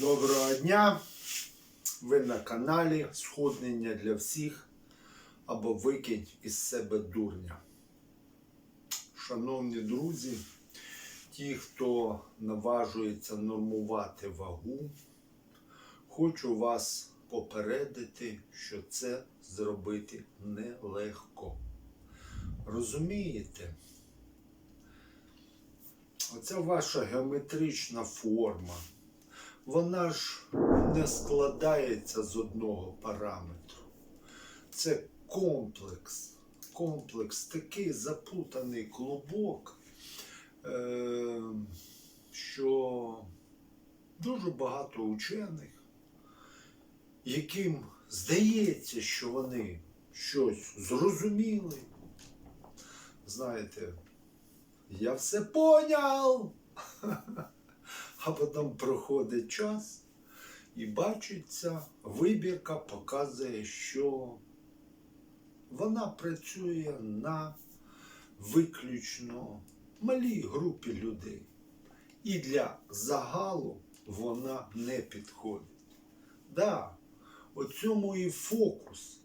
Доброго дня! Ви на каналі Сходнення для всіх або Викинь із себе дурня. Шановні друзі, ті, хто наважується нормувати вагу, хочу вас попередити, що це зробити нелегко. Розумієте? Оця ваша геометрична форма, вона ж не складається з одного параметру. Це комплекс. Комплекс, такий заплутаний клубок, е, що дуже багато учених, яким здається, що вони щось зрозуміли. Знаєте, я все поняв. А потім проходить час і бачиться, вибірка показує, що вона працює на виключно малій групі людей. І для загалу вона не підходить. Да, цьому і фокус,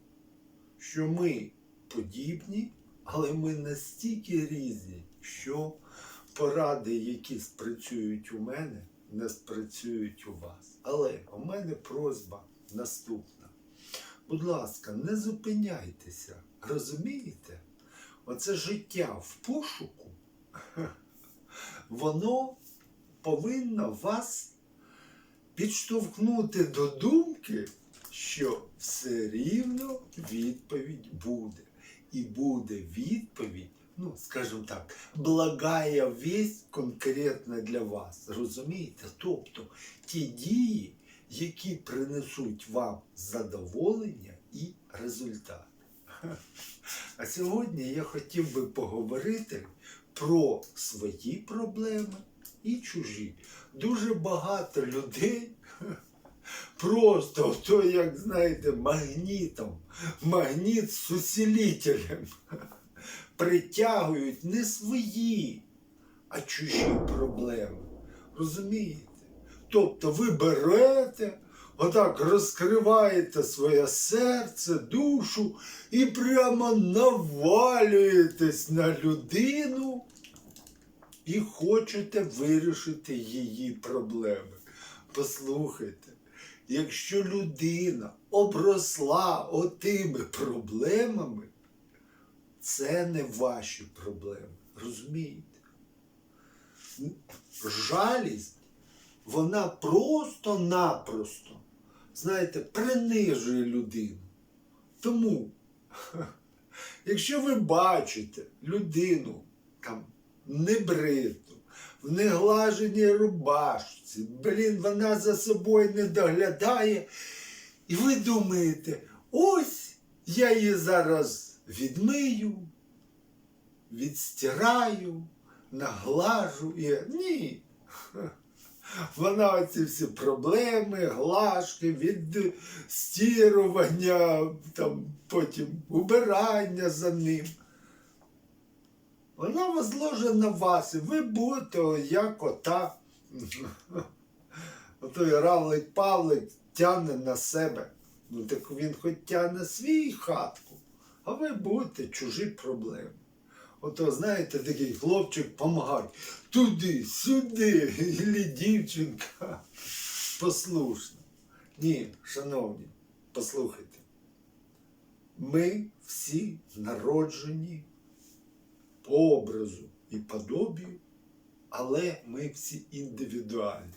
що ми подібні, але ми настільки різні, що поради, які спрацюють у мене, не спрацюють у вас. Але у мене просьба наступна. Будь ласка, не зупиняйтеся. Розумієте? Оце життя в пошуку, воно повинно вас підштовхнути до думки, що все рівно відповідь буде. І буде відповідь, ну, скажімо так, благая вість конкретно для вас. Розумієте? Тобто ті дії, які принесуть вам задоволення і результат. А сьогодні я хотів би поговорити про свої проблеми і чужі. Дуже багато людей просто то, як знаєте, магнітом, магніт з усилителем притягують не свої, а чужі проблеми. Розумієте? Тобто ви берете, отак розкриваєте своє серце, душу і прямо навалюєтесь на людину і хочете вирішити її проблеми. Послухайте, якщо людина обросла отими проблемами, це не ваші проблеми. Розумієте? Жалість, вона просто-напросто, знаєте, принижує людину. Тому, якщо ви бачите людину там небриту, в неглаженій рубашці, блін, вона за собою не доглядає, і ви думаєте, ось я її зараз відмию, відстираю, наглажу і. Ні. Вона оці всі проблеми, глажки, відстірування, там, потім убирання за ним. Вона возложена на вас, і ви будете як ота. Отой равлик Павлик тягне на себе. Ну так він хоч тягне свій хатку, а ви будете чужі проблеми. Ото, знаєте, такий хлопчик помагає туди, сюди, і дівчинка послушна. Ні, шановні, послухайте. Ми всі народжені по образу і подобію, але ми всі індивідуальні.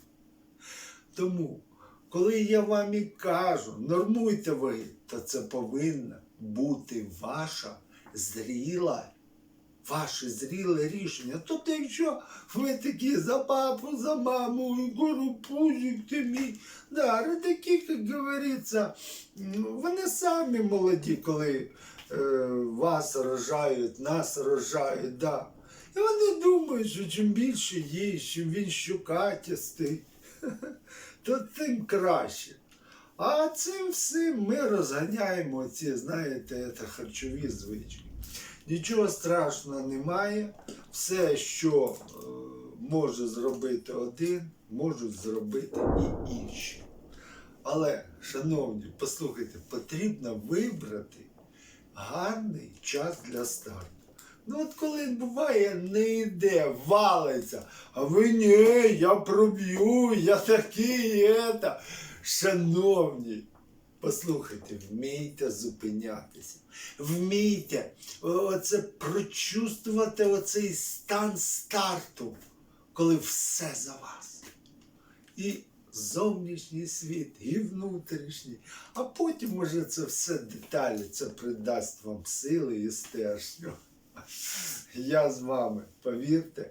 Тому, коли я вам і кажу, нормуйте ви, то це повинна бути ваша зріла, ваше зріле рішення. Тобто, якщо ви такі за папу, за маму, гору ти мій, да, родаки, як говориться, вони самі молоді, коли е, вас рожають, нас рожають, да. І вони думають, що чим більше є, чим він щукатістий, то тим краще. А цим всім ми розганяємо ці, знаєте, це харчові звички. Нічого страшного немає. Все, що е, може зробити один, можуть зробити і інші. Але, шановні, послухайте, потрібно вибрати гарний час для старту. Ну от коли буває, не йде, валиться, а ви ні, я проб'ю, я такий ета. Шановні, послухайте, вмійте зупинятися, вмійте оце прочувствувати оцей стан старту, коли все за вас. І зовнішній світ, і внутрішній. А потім, може, це все деталі, це придасть вам сили і стержню. Я з вами, повірте,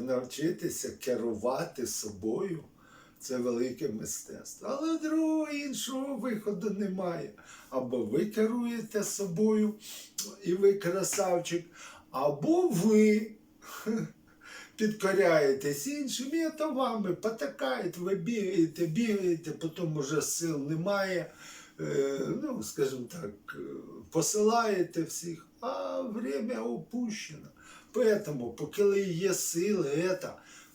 навчитися керувати собою це велике мистецтво. Але другого іншого виходу немає. Або ви керуєте собою, і ви красавчик, або ви підкоряєтесь іншим, і то вами потакають, ви бігаєте, бігаєте, потім уже сил немає. Е, ну, скажімо так, е, посилаєте всіх, а время опущено. Поэтому, поки є сили,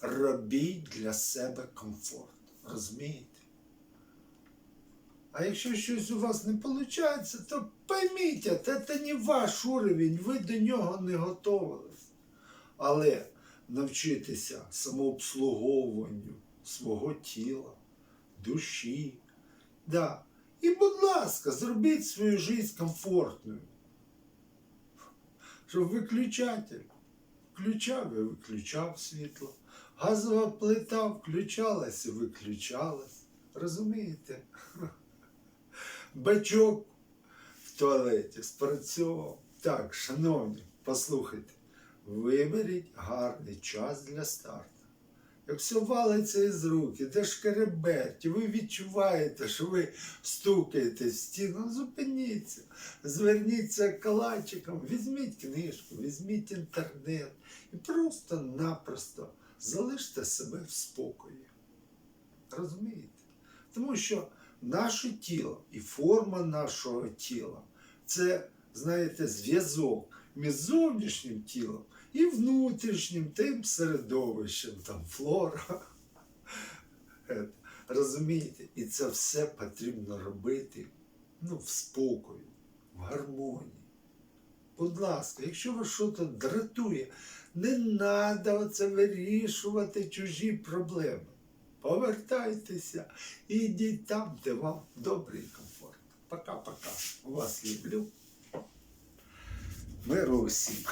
робіть для себе комфорт. Розумієте? А якщо щось у вас не виходить, то пойміть, це не ваш уровень, ви до нього не готувалися. Але навчитися самообслуговуванню свого тіла, душі. Да. І, будь ласка, зробіть свою життя комфортною. Щоб виключатель включав і виключав світло. Газова плита включалась і виключалась. Розумієте? Бачок в туалеті спрацьовував. Так, шановні, послухайте, виберіть гарний час для старту. Як все валиться із рук, іде шкереберть, і ви відчуваєте, що ви стукаєте в стіну, зупиніться, зверніться калачиком, візьміть книжку, візьміть інтернет і просто-напросто залиште себе в спокої. Розумієте? Тому що наше тіло і форма нашого тіла це, знаєте, зв'язок між зовнішнім тілом і внутрішнім тим середовищем, там флора. Е, Розумієте? І це все потрібно робити ну, в спокої, в гармонії. Будь ласка, якщо вас щось дратує, не треба оце вирішувати чужі проблеми. Повертайтеся і йдіть там, де вам добре і комфортно. Пока-пока. Вас люблю. Миру усім.